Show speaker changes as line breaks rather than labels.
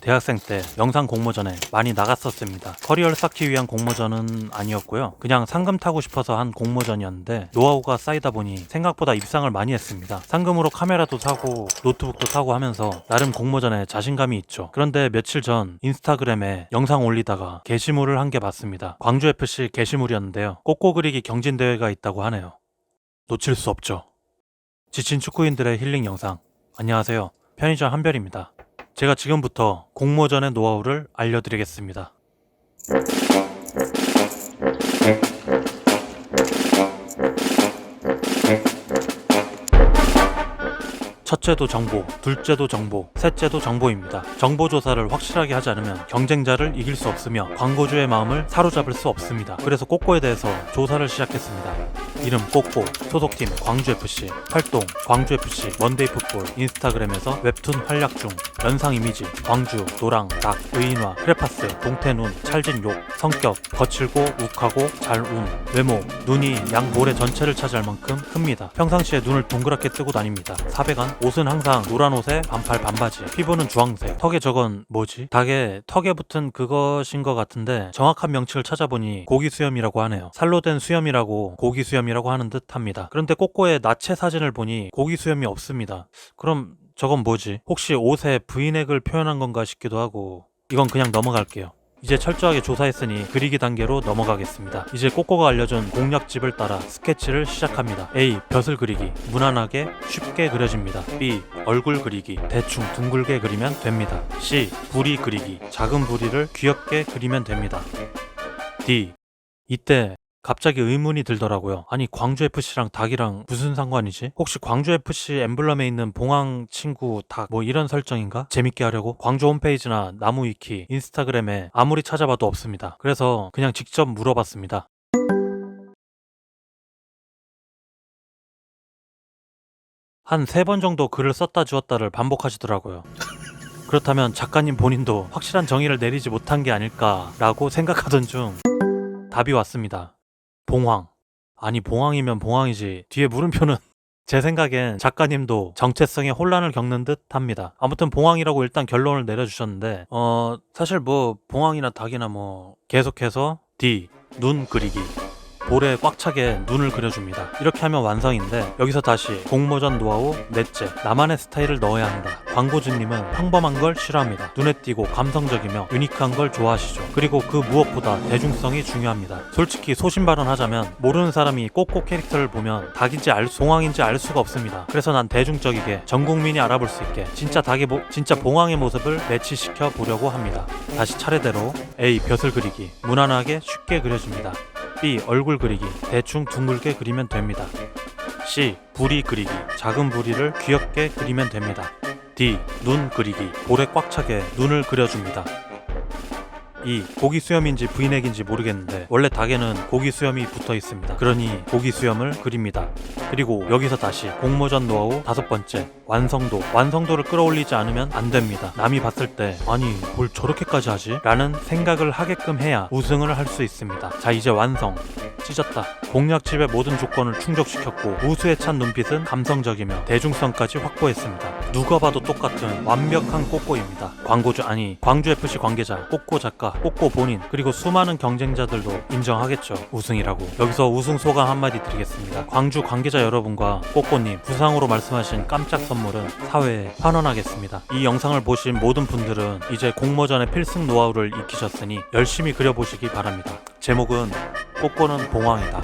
대학생 때 영상 공모전에 많이 나갔었습니다. 커리어를 쌓기 위한 공모전은 아니었고요. 그냥 상금 타고 싶어서 한 공모전이었는데 노하우가 쌓이다 보니 생각보다 입상을 많이 했습니다. 상금으로 카메라도 사고 노트북도 사고 하면서 나름 공모전에 자신감이 있죠. 그런데 며칠 전 인스타그램에 영상 올리다가 게시물을 한개 봤습니다. 광주 FC 게시물이었는데요. 꼬꼬 그리기 경진 대회가 있다고 하네요. 놓칠 수 없죠. 지친 축구인들의 힐링 영상. 안녕하세요. 편의점 한별입니다. 제가 지금부터 공모전의 노하우를 알려드리겠습니다. 첫째도 정보, 둘째도 정보, 셋째도 정보입니다. 정보 조사를 확실하게 하지 않으면 경쟁자를 이길 수 없으며 광고주의 마음을 사로잡을 수 없습니다. 그래서 꼬꼬에 대해서 조사를 시작했습니다. 이름 꼬꼬, 소속팀 광주FC, 활동 광주FC, 먼데이 풋볼, 인스타그램에서 웹툰 활약 중, 연상 이미지, 광주, 노랑, 닭, 의인화, 크레파스, 동태눈, 찰진 욕, 성격, 거칠고 욱하고 잘 운, 외모, 눈이 양 모래 전체를 차지할 만큼 큽니다. 평상시에 눈을 동그랗게 뜨고 다닙니다. 사백안, 옷은 항상 노란 옷에 반팔 반바지, 피부는 주황색, 턱에 저건 뭐지? 닭에 턱에 붙은 그것인 것 같은데 정확한 명칭을 찾아보니 고기 수염이라고 하네요. 살로 된 수염이라고 고기 수염이라고 하는 듯 합니다. 그런데 꼬꼬의 나체 사진을 보니 고기 수염이 없습니다. 그럼 저건 뭐지? 혹시 옷에 브이넥을 표현한 건가 싶기도 하고 이건 그냥 넘어갈게요. 이제 철저하게 조사했으니 그리기 단계로 넘어가겠습니다. 이제 꼬꼬가 알려준 공략집을 따라 스케치를 시작합니다. A. 벼슬 그리기. 무난하게 쉽게 그려집니다. B. 얼굴 그리기. 대충 둥글게 그리면 됩니다. C. 부리 그리기. 작은 부리를 귀엽게 그리면 됩니다. D. 이때 갑자기 의문이 들더라고요. 아니 광주 FC랑 닭이랑 무슨 상관이지? 혹시 광주 FC 엠블럼에 있는 봉황 친구 닭 뭐 이런 설정인가? 재밌게 하려고 광주 홈페이지나 나무 위키, 인스타그램에 아무리 찾아봐도 없습니다. 그래서 그냥 직접 물어봤습니다. 한 세 번 정도 글을 썼다 지웠다를 반복하시더라고요. 그렇다면 작가님 본인도 확실한 정의를 내리지 못한 게 아닐까라고 생각하던 중 답이 왔습니다. 봉황. 아니 봉황이면 봉황이지. 뒤에 물음표는 제 생각엔 작가님도 정체성에 혼란을 겪는 듯 합니다. 아무튼 봉황이라고 일단 결론을 내려주셨는데 어 사실 뭐 봉황이나 닭이나 뭐 계속해서 D 눈 그리기 볼에 꽉 차게 눈을 그려줍니다. 이렇게 하면 완성인데 여기서 다시 공모전 노하우 넷째 나만의 스타일을 넣어야 한다. 광고주님은 평범한 걸 싫어합니다. 눈에 띄고 감성적이며 유니크한 걸 좋아하시죠. 그리고 그 무엇보다 대중성이 중요합니다. 솔직히 소신 발언하자면 모르는 사람이 꼭꼭 캐릭터를 보면 닭인지 알 수, 봉황인지 알 수가 없습니다. 그래서 난 대중적이게 전 국민이 알아볼 수 있게 진짜 닭의 모, 진짜 봉황의 모습을 매치시켜 보려고 합니다. 다시 차례대로 A 벼슬 그리기 무난하게 쉽게 그려줍니다. B. 얼굴 그리기 대충 둥글게 그리면 됩니다. C. 부리 그리기 작은 부리를 귀엽게 그리면 됩니다. D. 눈 그리기 볼에 꽉 차게 눈을 그려줍니다. 이 고기 수염인지 브이넥인지 모르겠는데 원래 닭에는 고기 수염이 붙어 있습니다. 그러니 고기 수염을 그립니다. 그리고 여기서 다시 공모전 노하우 다섯 번째 완성도 완성도를 끌어올리지 않으면 안 됩니다. 남이 봤을 때 아니 뭘 저렇게까지 하지? 라는 생각을 하게끔 해야 우승을 할 수 있습니다. 자 이제 완성 찢었다. 공략집의 모든 조건을 충족시켰고 우수에 찬 눈빛은 감성적이며 대중성까지 확보했습니다. 누가 봐도 똑같은 완벽한 꼬꼬입니다. 광고주 아니 광주 FC 관계자, 꼬꼬 작가, 꼬꼬 본인 그리고 수많은 경쟁자들도 인정하겠죠. 우승이라고. 여기서 우승 소감 한마디 드리겠습니다. 광주 관계자 여러분과 꼬꼬님 부상으로 말씀하신 깜짝 선물 은 사회에 환원하겠습니다. 이 영상을 보신 모든 분들은 이제 공모전의 필승 노하우를 익히셨으니 열심히 그려보시기 바랍니다. 제목은 꼬꼬는 봉황이다.